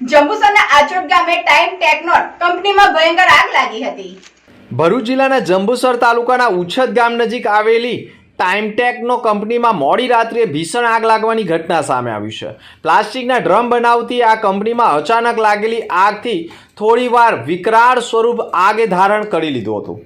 જંબુસરના આચોટ ગામે ટાઈમ ટેકનોર કંપનીમાં ભયંકર આગ લાગી હતી. ભરૂચ જિલ્લાના જંબુસર તાલુકાના ઉછદ ગામ નજીક આવેલી ટાઈમટેકનો કંપનીમાં મોડી રાત્રે ભીષણ આગ લાગવાની ઘટના સામે આવી છે. પ્લાસ્ટિકના ડ્રમ બનાવતી આ કંપનીમાં અચાનક લાગેલી આગથી થોડીવાર વિકરાળ સ્વરૂપ આગે ધારણ કરી લીધું હતું.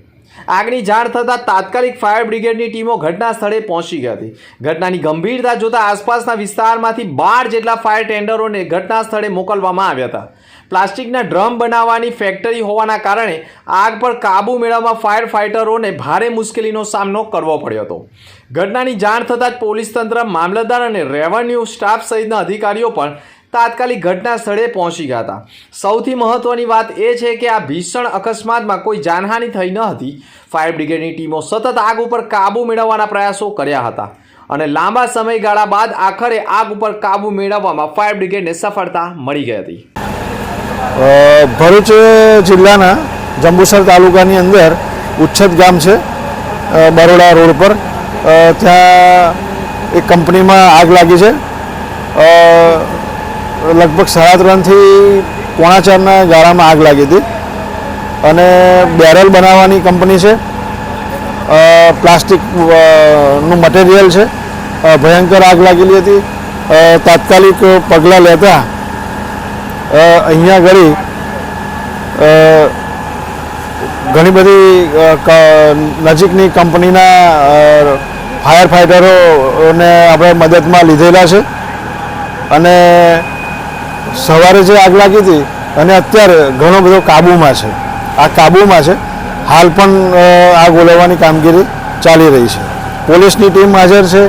આગની જાણ થતાં તાત્કાલિક ફાયર બ્રિગેડની ટીમો ઘટના સ્થળે પહોંચી ગઈ હતી. ઘટનાની ગંભીરતા જોતાં આસપાસના વિસ્તારમાંથી બાર જેટલા ફાયર ટેન્ડરોને ઘટના સ્થળે મોકલવામાં આવ્યા હતા. પ્લાસ્ટિકના ડ્રમ બનાવવાની ફેક્ટરી હોવાના કારણે આગ પર કાબૂ મેળવવા ફાયર ફાઇટરોને ભારે મુશ્કેલીનો સામનો કરવો પડ્યો હતો. ઘટનાની જાણ થતાં જ પોલીસ તંત્ર, મામલતદાર અને રેવન્યુ સ્ટાફ સહિતના અધિકારીઓ પણ તાત્કાલિક ઘટના સ્થળે પહોંચી ગયા હતા. સૌથી મહત્વની વાત એ છે કે આ ભીષણ અકસ્માતમાં કોઈ જાનહાનિ થઈ ન હતી. ફાયર બ્રિગેડની ટીમો સતત આગ ઉપર કાબૂ મેળવવાના પ્રયાસો કર્યા હતા અને લાંબા સમયગાળા બાદ આખરે આગ ઉપર કાબૂ મેળવવામાં ફાયર બ્રિગેડને સફળતા મળી ગઈ હતી. ભરૂચ જિલ્લાના જંબુસર તાલુકાની અંદર ઉચ્છદ ગામ છે બરોડા રોડ પર. ત્યાં એક કંપનીમાં આગ લાગી છે. લગભગ સાડા ત્રણથી પોણા ચારના ગાળામાં આગ લાગી હતી. અને બેરલ બનાવવાની કંપની છે. પ્લાસ્ટિકનું મટીરિયલ છે. ભયંકર આગ લાગેલી હતી. તાત્કાલિક પગલાં લેતા અહીંયા ઘડી ઘણી બધી નજીકની કંપનીના ફાયર ફાઇટરોને આપણે મદદમાં લીધેલા છે. અને સવારે જે આગ લાગી હતી અને અત્યારે ઘણો બધો કાબૂમાં છે. આ કાબૂમાં છે. હાલ પણ આગ ઓલવવાની કામગીરી ચાલી રહી છે. પોલીસની ટીમ હાજર છે.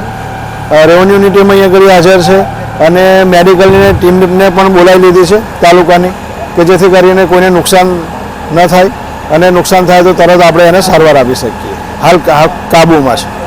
રેવન્યુની ટીમ અહીંયા આગળ હાજર છે અને મેડિકલની ટીમને પણ બોલાવી લીધી છે તાલુકાની કે જેથી કરીને કોઈને નુકસાન ન થાય અને નુકસાન થાય તો તરત આપણે એને સારવાર આપી શકીએ. હાલ કાબૂમાં છે.